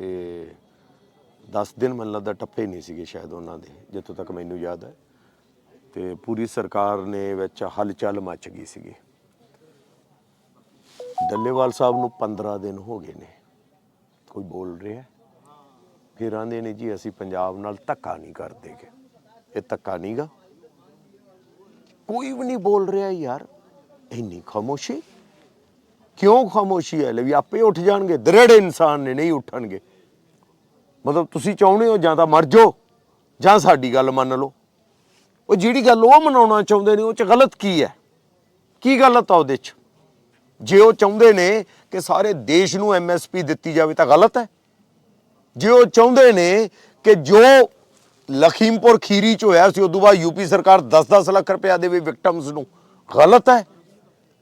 ਤੇ 10 ਦਿਨ ਮੈਨੂੰ ਲੱਗਦਾ ਟੱਪੇ ਨਹੀਂ ਸੀਗੇ ਸ਼ਾਇਦ ਉਹਨਾਂ ਦੇ, ਜਿੱਥੋਂ ਤੱਕ ਮੈਨੂੰ ਯਾਦ ਹੈ। ਤੇ ਪੂਰੀ ਸਰਕਾਰ ਨੇ ਵਿੱਚ ਹਲਚਲ ਮਚ ਗਈ ਸੀਗੀ। ਡੱਲੇਵਾਲ ਸਾਹਿਬ ਨੂੰ 15 ਦਿਨ ਹੋ ਗਏ ਨੇ। ਕੋਈ ਬੋਲ ਰਿਹਾ? ਫਿਰ ਆਂਦੇ ਨੇ ਜੀ, ਅਸੀਂ ਪੰਜਾਬ ਨਾਲ ਧੱਕਾ ਨਹੀਂ ਕਰਦੇਗੇ ਇਹ ਧੱਕਾ ਨਹੀਂਗਾ ਕੋਈ ਵੀ ਨਹੀਂ ਬੋਲ ਰਿਹਾ ਯਾਰ। ਇੰਨੀ ਖਾਮੋਸ਼ੀ? ਕਿਉਂ ਖਾਮੋਸ਼ੀ ਹੈ? ਲੈ ਵੀ ਆਪੇ ਉੱਠ ਜਾਣਗੇ। ਦ੍ਰਿੜ ਇਨਸਾਨ ਨੇ, ਨਹੀਂ ਉੱਠਣਗੇ। ਮਤਲਬ ਤੁਸੀਂ ਚਾਹੁੰਦੇ ਹੋ ਜਾਂ ਤਾਂ ਮਰ ਜਾਓ, ਜਾਂ ਸਾਡੀ ਗੱਲ ਮੰਨ ਲਓ। ਉਹ ਜਿਹੜੀ ਗੱਲ ਉਹ ਮਨਾਉਣਾ ਚਾਹੁੰਦੇ ਨੇ, ਉਹ ਚ ਗਲਤ ਕੀ ਹੈ? ਕੀ ਗਲਤ ਆ ਉਹਦੇ ਚ? ਜੇ ਉਹ ਚਾਹੁੰਦੇ ਨੇ ਕਿ ਸਾਰੇ ਦੇਸ਼ ਨੂੰ ਐਮਐਸਪੀ ਦਿੱਤੀ ਜਾਵੇ ਤਾਂ ਗਲਤ ਹੈ। ਜੇ ਉਹ ਚਾਹੁੰਦੇ ਨੇ ਕਿ ਜੋ ਲਖੀਮਪੁਰ ਖੀਰੀ ਚ ਹੋਇਆ ਸੀ, ਉਦੋਂ ਬਾਅਦ ਯੂਪੀ ਸਰਕਾਰ 10-10 ਲੱਖ ਰੁਪਇਆ ਦੇਵੇ ਵਿਕਟਮਸ ਨੂੰ, ਗਲਤ ਹੈ।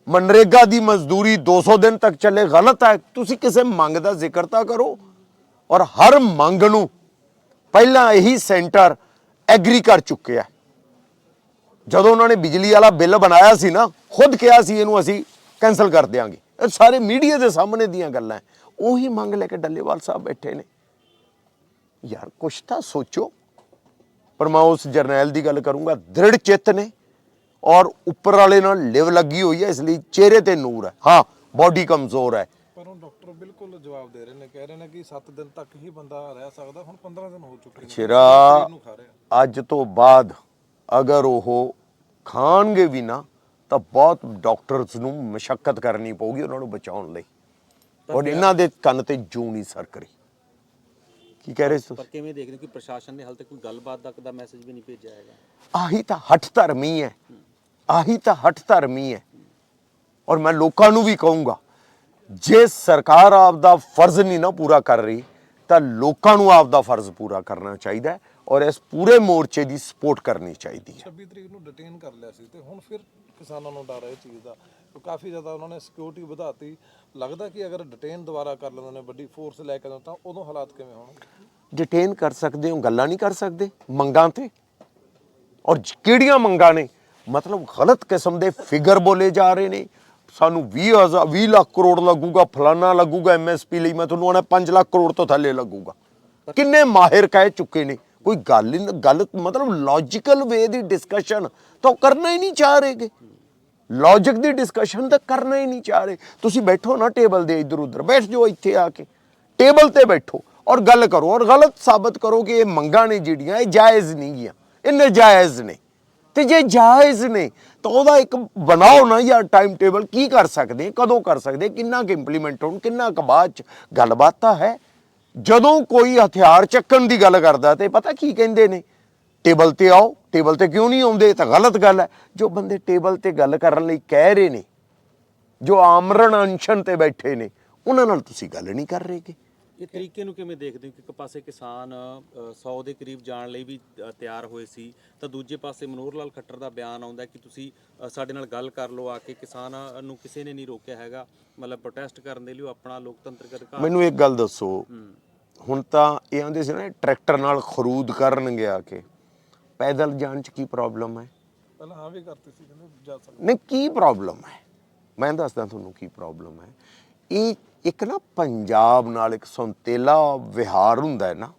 ਮਨਰੇਗਾ ਦੀ ਮਜ਼ਦੂਰੀ 200 ਦਿਨ ਤੱਕ ਚੱਲੇ, ਗਲਤ ਹੈ। ਤੁਸੀਂ ਕਿਸੇ ਮੰਗ ਦਾ ਜ਼ਿਕਰ ਤਾਂ ਕਰੋ। ਔਰ ਹਰ ਮੰਗ ਨੂੰ ਪਹਿਲਾਂ ਇਹੀ ਸੈਂਟਰ ਐਗਰੀ ਕਰ ਚੁੱਕਿਆ ਜਦੋਂ ਉਹਨਾਂ ਨੇ ਬਿਜਲੀ ਵਾਲਾ ਬਿੱਲ ਬਣਾਇਆ ਸੀ ਨਾ, ਖੁਦ ਕਿਹਾ ਸੀ ਇਹਨੂੰ ਅਸੀਂ ਕੈਨਸਲ ਕਰ ਦਿਆਂਗੇ। ਇਹ ਸਾਰੇ ਮੀਡੀਆ ਦੇ ਸਾਹਮਣੇ ਦੀਆਂ ਗੱਲਾਂ ਉਹੀ ਮੰਗ ਲੈ ਕੇ ਡੱਲੇਵਾਲ ਸਾਹਿਬ ਬੈਠੇ ਨੇ। ਯਾਰ ਕੁਛ ਤਾਂ ਸੋਚੋ। ਪਰ ਮੈਂ ਉਸ ਜਰਨੈਲ ਦੀ ਗੱਲ ਕਰੂੰਗਾ, ਦ੍ਰਿੜ ਚਿੱਤ ਨੇ। ਔਰ ਉੱਪਰ ਵਾਲੇ ਨਾਲ ਲਿਵ ਲੱਗੀ ਹੋਈ ਹੈ ਇਸ ਲਈ ਚਿਹਰੇ ਤੇ ਨੂਰ ਹੈ ਹਾਂ, ਬਾਡੀ ਕਮਜ਼ੋਰ ਹੈ ਪਰ ਉਹ ਬਿਲਕੁਲ ਜਵਾਬ ਦੇ ਰਹੇ ਨੇ ਕਹਿ ਰਹੇ ਨੇ ਕਿ 7 ਦਿਨ ਤੱਕ ਹੀ ਬੰਦਾ ਰਹਿ ਸਕਦਾ ਹੁਣ 15 ਦਿਨ ਹੋ ਚੁੱਕੇ ਨੇ। ਸ਼ਿਰਾ ਨੂੰ ਖਾ ਰਿਹਾ ਅੱਜ ਤੋਂ ਬਾਅਦ ਅਗਰ ਉਹ ਖਾਣਗੇ ਵੀ ਨਾ ਤਾਂ ਬਹੁਤ ਡਾਕਟਰਸ ਨੂੰ ਮਸ਼ੱਕਤ ਕਰਨੀ ਪਊਗੀ ਉਹਨਾਂ ਨੂੰ ਬਚਾਉਣ ਲਈ। ਔਰ ਇਹਨਾਂ ਦੇ ਕੰਨ ਤੇ ਜੂੰ ਨਹੀਂ ਸਰਕਰੀ। ਕੀ ਕਹਿ ਰਹੇ ਸੀ ਪਰ ਤੁਸੀਂ ਕਿਵੇਂ ਦੇਖਦੇ ਹੋ ਕਿ ਪ੍ਰਸ਼ਾਸਨ ਨੇ ਹਾਲ ਤੱਕ ਕੋਈ ਗੱਲਬਾਤ ਤੱਕ ਦਾ ਮੈਸੇਜ ਵੀ ਨਹੀਂ ਭੇਜਿਆ ਹੈਗਾ? ਆਹੀ ਤਾਂ ਹੱਠ ਧਰਮੀ ਹੈ। ਆਹੀ ਤਾਂ ਹੱਠ ਧਰਮੀ ਹੈ। ਔਰ ਮੈਂ ਲੋਕਾਂ ਨੂੰ ਵੀ ਕਹੂੰਗਾ ਜੇ ਸਰਕਾਰ ਆਪ ਦਾ ਫਰਜ਼ ਨਹੀਂ ਨਾ ਪੂਰਾ ਕਰ ਰਹੀ ਤਾਂ ਲੋਕਾਂ ਨੂੰ ਆਪ ਦਾ ਫਰਜ਼ ਪੂਰਾ ਕਰਨਾ ਚਾਹੀਦਾ ਹੈ ਔਰ ਇਸ ਪੂਰੇ ਮੋਰਚੇ ਦੀ ਸਪੋਰਟ ਕਰਨੀ ਚਾਹੀਦੀ ਹੈ। 26 ਤਰੀਕ ਨੂੰ ਡਿਟੇਨ ਕਰ ਲਿਆ ਸੀ ਤੇ ਹੁਣ ਫਿਰ ਕਿਸਾਨਾਂ ਨੂੰ ਡਰ ਹੈ ਇਹ ਚੀਜ਼ ਦਾ। ਕਾਫੀ ਜ਼ਿਆਦਾ ਉਹਨਾਂ ਨੇ ਸਿਕਿਉਰਿਟੀ ਵਧਾਤੀ। ਲੱਗਦਾ ਕਿ ਅਗਰ ਡਿਟੇਨ ਦੁਬਾਰਾ ਕਰ ਲੈਂਦੇ ਨੇ ਵੱਡੀ ਫੋਰਸ ਲੈ ਕੇ ਤਾਂ ਉਦੋਂ ਹਾਲਾਤ ਕਿਵੇਂ ਹੋਣਗੇ? ਡਿਟੇਨ ਕਰ ਸਕਦੇ ਹੋ ਗੱਲਾਂ ਨਹੀਂ ਕਰ ਸਕਦੇ ਮੰਗਾਂ ਤੇ? ਔਰ ਕਿਹੜੀਆਂ ਮੰਗਾਂ ਨੇ? ਮਤਲਬ ਗਲਤ ਕਿਸਮ ਦੇ ਫਿਗਰ ਬੋਲੇ ਜਾ ਰਹੇ ਨੇ ਸਾਨੂੰ 20 ਹਜ਼ਾਰ 20 ਲੱਖ ਕਰੋੜ ਲੱਗੂਗਾ, ਫਲਾਨਾ ਲੱਗੂਗਾ ਐਮਐਸਪੀ ਲਈ, ਮੈਂ ਤੁਹਾਨੂੰ ਆਣਾ 5 ਲੱਖ ਕਰੋੜ ਤੋਂ ਥੱਲੇ ਲੱਗੂਗਾ। ਕਿੰਨੇ ਮਾਹਿਰ ਕਹਿ ਚੁੱਕੇ ਨੇ? ਕੋਈ ਗੱਲ ਹੀ ਨ- ਮਤਲਬ ਲੌਜੀਕਲ ਵੇ ਦੀ ਡਿਸਕਸ਼ਨ ਤਾਂ ਉਹ ਕਰਨਾ ਹੀ ਨਹੀਂ ਚਾਹ ਰਹੇਗੇ ਲੌਜੀਕ ਦੀ ਡਿਸਕਸ਼ਨ ਤਾਂ ਕਰਨਾ ਹੀ ਨਹੀਂ ਚਾਹ ਰਹੇ। ਤੁਸੀਂ ਬੈਠੋ ਨਾ ਟੇਬਲ ਦੇ ਇੱਧਰ ਉੱਧਰ ਬੈਠ ਜਾਓ ਇੱਥੇ ਆ ਕੇ। ਟੇਬਲ ਤੇ ਬੈਠੋ ਔਰ ਗੱਲ ਕਰੋ ਔਰ ਗਲਤ ਸਾਬਤ ਕਰੋ ਕਿ ਇਹ ਮੰਗਾਂ ਨੇ ਜਿਹੜੀਆਂ, ਇਹ ਜਾਇਜ਼ ਨਹੀਂ ਗੀਆਂ। ਇਹ ਨਜਾਇਜ਼ ਨੇ। ਤੇ ਜੇ ਜਾਇਜ਼ ਨੇ ਤਾਂ ਉਹਦਾ ਇੱਕ ਬਣਾਓ ਨਾ ਯਾਰ ਟਾਈਮ ਟੇਬਲ ਕੀ ਕਰ ਸਕਦੇ ਕਦੋਂ ਕਰ ਸਕਦੇ ਕਿੰਨਾ ਕੁ ਇੰਪਲੀਮੈਂਟ ਹੋਣ, ਕਿੰਨਾ ਕੁ ਬਾਅਦ ਚ ਗੱਲਬਾਤ ਤਾਂ ਹੈ। ਜਦੋਂ ਕੋਈ ਹਥਿਆਰ ਚੱਕਣ ਦੀ ਗੱਲ ਕਰਦਾ ਤੇ ਪਤਾ ਕੀ ਕਹਿੰਦੇ ਨੇ? ਟੇਬਲ ਤੇ ਆਓ ਟੇਬਲ ਤੇ ਕਿਉਂ ਨਹੀਂ ਆਉਂਦੇ? ਇਹ ਤਾਂ ਗਲਤ ਗੱਲ ਹੈ। ਜੋ ਬੰਦੇ ਟੇਬਲ ਤੇ ਗੱਲ ਕਰਨ ਲਈ ਕਹਿ ਰਹੇ ਨੇ, ਜੋ ਆਮਰਣ ਅਨਸ਼ਨ ਤੇ ਬੈਠੇ ਨੇ, ਉਹਨਾਂ ਨਾਲ ਤੁਸੀਂ ਗੱਲ ਨਹੀਂ ਕਰ ਰਹੇਗੇ ਇਹ ਤਰੀਕੇ ਨੂੰ ਕਿਵੇਂ ਦੇਖਦੇ ਹੋ ਕਿ ਇੱਕ ਪਾਸੇ ਕਿਸਾਨ 100 ਦੇ ਕਰੀਬ ਜਾਣ ਲਈ ਵੀ ਤਿਆਰ ਹੋਏ ਸੀ ਤਾਂ ਦੂਜੇ ਪਾਸੇ ਮਨੋਹਰ ਲਾਲ ਖੱਟਰ ਦਾ ਬਿਆਨ ਆਉਂਦਾ ਕਿ ਤੁਸੀਂ ਸਾਡੇ ਨਾਲ ਗੱਲ ਕਰ ਲਓ ਆ ਕੇ ਕਿਸਾਨਾਂ ਨੂੰ ਕਿਸੇ ਨੇ ਨਹੀਂ ਰੋਕਿਆ ਹੈਗਾ ਮਤਲਬ ਪ੍ਰੋਟੈਸਟ ਕਰਨ ਦੇ ਲਈ ਉਹ ਆਪਣਾ ਲੋਕਤੰਤਰਿਕ ਅਧਿਕਾਰ ਮੈਨੂੰ ਇੱਕ ਗੱਲ ਦੱਸੋ। ਹੁਣ ਤਾਂ ਇਹ ਆਂਦੇ ਸੀ ਨਾ ਟਰੈਕਟਰ ਨਾਲ ਖਰੂਦ ਕਰਨਗੇ ਆ ਕੇ। ਪੈਦਲ ਜਾਣ ਚ ਕੀ ਪ੍ਰੋਬਲਮ ਹੈ? ਪਹਿਲਾਂ ਹਾਂ ਵੀ ਕਰਤੇ ਸੀ ਕਹਿੰਦੇ ਜਾ ਸਕਦੇ। ਨਹੀਂ ਕੀ ਪ੍ਰੋਬਲਮ ਹੈ? ਮੈਂ ਦੱਸਦਾ ਤੁਹਾਨੂੰ ਕੀ ਪ੍ਰੋਬਲਮ ਹੈ। ਇਹ ਇੱਕ ਨਾ ਪੰਜਾਬ ਨਾਲ ਇੱਕ ਸੰਤੇਲਾ ਵਿਹਾਰ ਹੁੰਦਾ ਹੈ ਨਾ,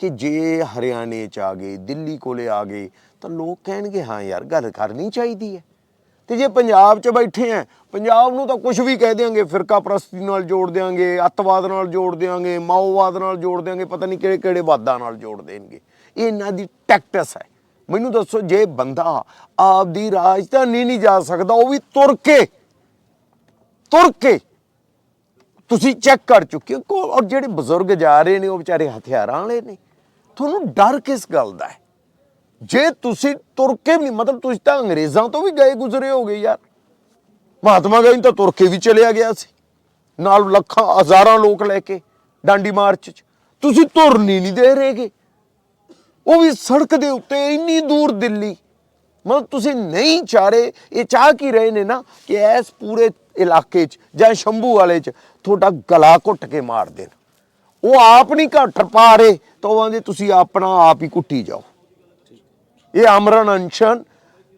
ਕਿ ਜੇ ਹਰਿਆਣੇ ਚ ਆ ਗਏ, ਦਿੱਲੀ ਕੋਲੇ ਆ ਗਏ, ਤਾਂ ਲੋਕ ਕਹਿਣਗੇ, ਹਾਂ ਯਾਰ, ਗੱਲ ਕਰਨੀ ਚਾਹੀਦੀ ਹੈ। ਤੇ ਜੇ ਪੰਜਾਬ 'ਚ ਬੈਠੇ ਆ ਪੰਜਾਬ ਨੂੰ ਤਾਂ ਕੁਝ ਵੀ ਕਹਿ ਦਿਆਂਗੇ, ਫਿਰਕਾ ਪ੍ਰਸਤੀ ਨਾਲ ਜੋੜ ਦਿਆਂਗੇ, ਅੱਤਵਾਦ ਨਾਲ ਜੋੜ ਦਿਆਂਗੇ, ਮਾਓਵਾਦ ਨਾਲ ਜੋੜ ਦਿਆਂਗੇ, ਪਤਾ ਨਹੀਂ ਕਿਹੜੇ ਕਿਹੜੇ ਵਾਦਾਂ ਨਾਲ ਜੋੜ ਦੇਣਗੇ। ਇਹ ਇਹਨਾਂ ਦੀ ਟੈਕਟਸ ਹੈ। ਮੈਨੂੰ ਦੱਸੋ, ਜੇ ਬੰਦਾ ਆਪਦੀ ਰਾਜਧਾਨੀ ਨਹੀਂ ਜਾ ਸਕਦਾ, ਉਹ ਵੀ ਤੁਰ ਕੇ ਤੁਰ ਕੇ ਤੁਸੀਂ ਚੈੱਕ ਕਰ ਚੁੱਕੇ ਹੋ ਔਰ ਜਿਹੜੇ ਬਜ਼ੁਰਗ ਜਾ ਰਹੇ ਨੇ, ਉਹ ਵਿਚਾਰੇ ਹਥਿਆਰਾਂ ਵਾਲੇ ਨੇ। ਤੁਹਾਨੂੰ ਡਰ ਕਿਸ ਗੱਲ ਦਾ ਹੈ? ਜੇ ਤੁਸੀਂ ਤੁਰ ਕੇ ਵੀ, ਮਤਲਬ ਤੁਸੀਂ ਤਾਂ ਅੰਗਰੇਜ਼ਾਂ ਤੋਂ ਵੀ ਗਏ ਗੁਜ਼ਰੇ ਹੋਗੇ ਯਾਰ। ਮਹਾਤਮਾ ਗਾਂਧੀ ਤਾਂ ਤੁਰ ਕੇ ਵੀ ਚਲਿਆ ਗਿਆ ਸੀ। ਨਾਲ ਲੱਖਾਂ, ਹਜ਼ਾਰਾਂ ਲੋਕ ਲੈ ਕੇ ਡਾਂਡੀ ਮਾਰਚ ਚ। ਤੁਸੀਂ ਤੁਰਨੀ ਨਹੀਂ ਦੇ ਰਹੇਗੇ। ਉਹ ਵੀ ਸੜਕ ਦੇ ਉੱਤੇ, ਇੰਨੀ ਦੂਰ ਦਿੱਲੀ। ਮਤਲਬ ਤੁਸੀਂ ਨਹੀਂ ਚਾਹ ਰਹੇ ਇਹ ਚਾਹ ਕੀ ਰਹੇ ਨੇ ਨਾ ਕਿ ਇਸ ਪੂਰੇ ਇਲਾਕੇ 'ਚ ਜਾਂ ਸ਼ੰਭੂ ਵਾਲੇ 'ਚ, ਤੁਹਾਡਾ ਗਲਾ ਘੁੱਟ ਕੇ ਮਾਰ ਦੇਣ। ਉਹ ਆਪ ਨਹੀਂ ਘੱਟ ਪਾ ਰਹੇ, ਤਾਂ ਉਹ ਆਂਦੇ, ਤੁਸੀਂ ਆਪਣਾ ਆਪ ਹੀ ਕੁੱਟੀ ਜਾਓ। ਇਹ ਅਮਰਨ ਅਨਸ਼ਨ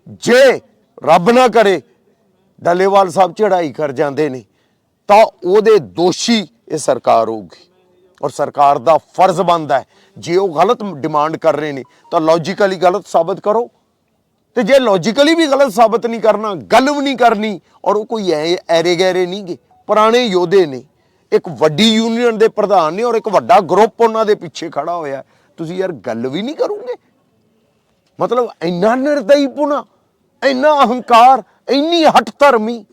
ਜੇ ਰੱਬ ਨਾ ਕਰੇ, ਡੱਲੇਵਾਲ ਸਾਹਿਬ ਚੜਾਈ ਕਰ ਜਾਂਦੇ ਨੇ, ਤਾਂ ਉਹਦੇ ਦੋਸ਼ੀ ਇਹ ਸਰਕਾਰ ਹੋਊਗੀ। ਔਰ ਸਰਕਾਰ ਦਾ ਫਰਜ਼ ਬਣਦਾ ਹੈ। ਜੇ ਉਹ ਗਲਤ ਡਿਮਾਂਡ ਕਰ ਰਹੇ ਨੇ, ਤਾਂ ਲੌਜੀਕਲੀ ਗਲਤ ਸਾਬਤ ਕਰੋ। ਤੇ ਜੇ ਲੌਜੀਕਲੀ ਵੀ ਗਲਤ ਸਾਬਤ ਨਹੀਂ ਕਰਨਾ ਗੱਲ ਵੀ ਨਹੀਂ ਕਰਨੀ, ਔਰ ਉਹ ਕੋਈ ਐ, ਐਰੇ ਗੈਰੇ ਨਹੀਂਗੇ, ਪੁਰਾਣੇ ਯੋਧੇ ਨੇ। ਇੱਕ ਵੱਡੀ ਯੂਨੀਅਨ ਦੇ ਪ੍ਰਧਾਨ ਨੇ ਔਰ ਇੱਕ ਵੱਡਾ ਗਰੁੱਪ ਉਹਨਾਂ ਦੇ ਪਿੱਛੇ ਖੜਾ ਹੋਇਆ। ਤੁਸੀਂ ਯਾਰ ਗੱਲ ਵੀ ਨਹੀਂ ਕਰੋਗੇ? ਮਤਲਬ ਇੰਨਾ ਨਿਰਦਈ ਪੁਣਾ, ਇੰਨਾ ਅਹੰਕਾਰ, ਇੰਨੀ ਹੱਠ ਧਰਮੀ।